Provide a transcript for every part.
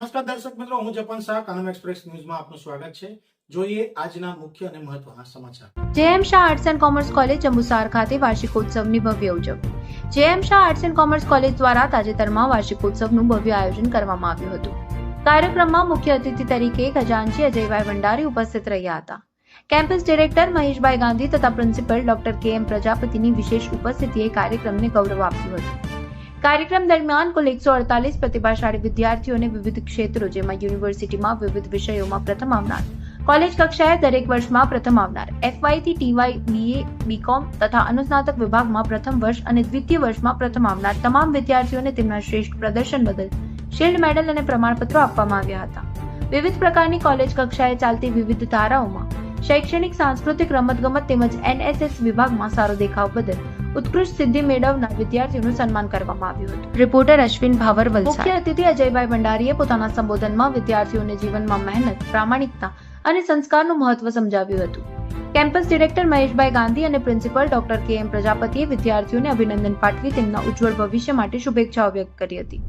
નમસ્કાર દર્શક મિત્રો, હું જપન શાહ, કાનમ એક્સપ્રેસ ન્યૂઝમાં આપનું સ્વાગત છે. જોઈએ arts and commerce college Jambusar ખાતે વાર્ષિકોત્સવની ભવ્ય ઉજવણી. JM Shah arts and commerce college દ્વારા તાજેતરમાં વાર્ષિકોત્સવનું ભવ્ય આયોજન કરવામાં આવ્યું હતું. કાર્યક્રમમાં મુખ્ય અતિથિ તરીકે ખજાનચી અજયભાઈ ભંડારી ઉપસ્થિત રહ્યા હતા. કેમ્પસ ડિરેક્ટર મહેશભાઈ ગાંધી તથા પ્રિન્સિપલ ડોક્ટર કે એમ પ્રજાપતિની વિશેષ ઉપસ્થિતિએ કાર્યક્રમને ગૌરવ આપ્યું હતું. કાર્યક્રમ દરમિયાન કુલ એકસો અડતાલીસ પ્રતિભાશાળી વિદ્યાર્થીઓને વિવિધ ક્ષેત્રો જેમાં યુનિવર્સિટીમાં વિવિધ વિષયોમાં પ્રથમ આવનાર, કોલેજ કક્ષાએ દરેક વર્ષમાં પ્રથમ આવનાર એફવાયથી ટીવાય બીએ બીકોમ તથા અનુસ્નાતક વિભાગમાં પ્રથમ વર્ષ અને દ્વિતીય વર્ષમાં પ્રથમ આવનાર તમામ વિદ્યાર્થીઓને તેમના શ્રેષ્ઠ પ્રદર્શન બદલ શિલ્ડ મેડલ અને પ્રમાણપત્રો આપવામાં આવ્યા હતા. વિવિધ પ્રકારની કોલેજ કક્ષાએ ચાલતી વિવિધ ધારાઓમાં શૈક્ષણિક, સાંસ્કૃતિક રમતગમત તેમજ એનએસએસ વિભાગમાં સારો દેખાવ બદલ ઉત્કૃષ્ટ સિદ્ધિ મેળવનાર વિદ્યાર્થીઓનું સન્માન કરવામાં આવ્યું હતું. રિપોર્ટર અશ્વિન ભાવર મુખ્ય અતિથિ અજયભાઈ ભંડારીએ પોતાના સંબોધનમાં વિદ્યાર્થીઓને જીવનમાં મહેનત, પ્રામાણિકતા અને સંસ્કારનું મહત્વ સમજાવ્યું હતું. કેમ્પસ ડિરેક્ટર મહેશભાઈ ગાંધી અને પ્રિન્સિપલ ડોક્ટર કે એમ પ્રજાપતિએ વિદ્યાર્થીઓને અભિનંદન પાઠવી તેમના ઉજ્જવળ ભવિષ્ય માટે શુભેચ્છાઓ વ્યક્ત કરી હતી.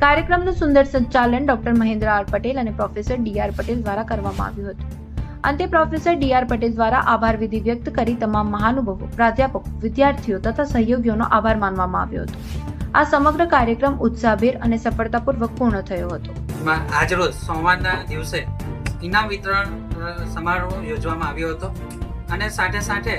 કાર્યક્રમનું સુંદર સંચાલન ડોક્ટર મહેન્દ્ર આર પટેલ અને પ્રોફેસર ડી આર પટેલ દ્વારા કરવામાં આવ્યું હતું. અંતે પ્રોફેસર ડી આર પટેલ દ્વારા આભાર વિધિ વ્યક્ત કરી તમામ મહાનુભાવો, પ્રાધ્યાપકો, વિદ્યાર્થીઓ તથા સહયોગીઓનો આભાર માનવામાં આવ્યો હતો. આ સમગ્ર કાર્યક્રમ ઉત્સાહભેર અને સફળતાપૂર્વક પૂર્ણ થયો હતો. આજરોજ સોમવારના દિવસે ઇનામ વિતરણ સમારોહ યોજવામાં આવ્યો હતો અને સાથે સાથે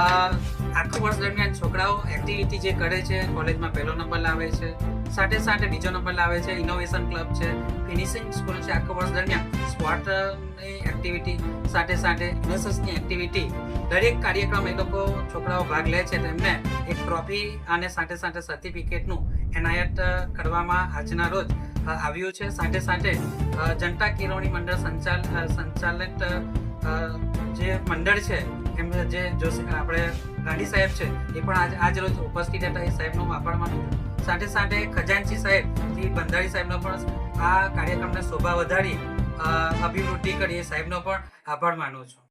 આખું વર્ષ દરમિયાન છોકરાઓ એક્ટિવિટી જે કરે છે, કોલેજમાં પહેલો નંબર લાવે છે, સાથે સાથે બીજો નંબર લાવે છે ઇનોવેશન ક્લબ છે ફિનિશિંગ સ્કૂલ છે, આખું વર્ષ દરમિયાન સ્પોર્ટની એક્ટિવિટી સાથે સાથે એનએસએસની એક્ટિવિટી દરેક કાર્યક્રમ એ લોકો, છોકરાઓ ભાગ લે છે. તેમને એક ટ્રોફી અને સાથે સાથે સર્ટિફિકેટનું એનાયત કરવામાં આજના રોજ આવ્યું છે. સાથે સાથે જનતા કેળવણી મંડળ સંચાલ સંચાલિત જે મંડળ છે, એમ, જે જોશી, આપણે ગાંધી સાહેબ છે, એ પણ આજ આજ રોજ ઉપસ્થિત હતા. એ સાહેબનો આભાર માનું છું. સાથે સાથે ખજાનચી સાહેબ, શ્રી બંધારી સાહેબનો પણ આ કાર્યક્રમને શોભા વધારી અભિવૃદ્ધિ કરીએ સાહેબનો પણ આભાર માનું છું.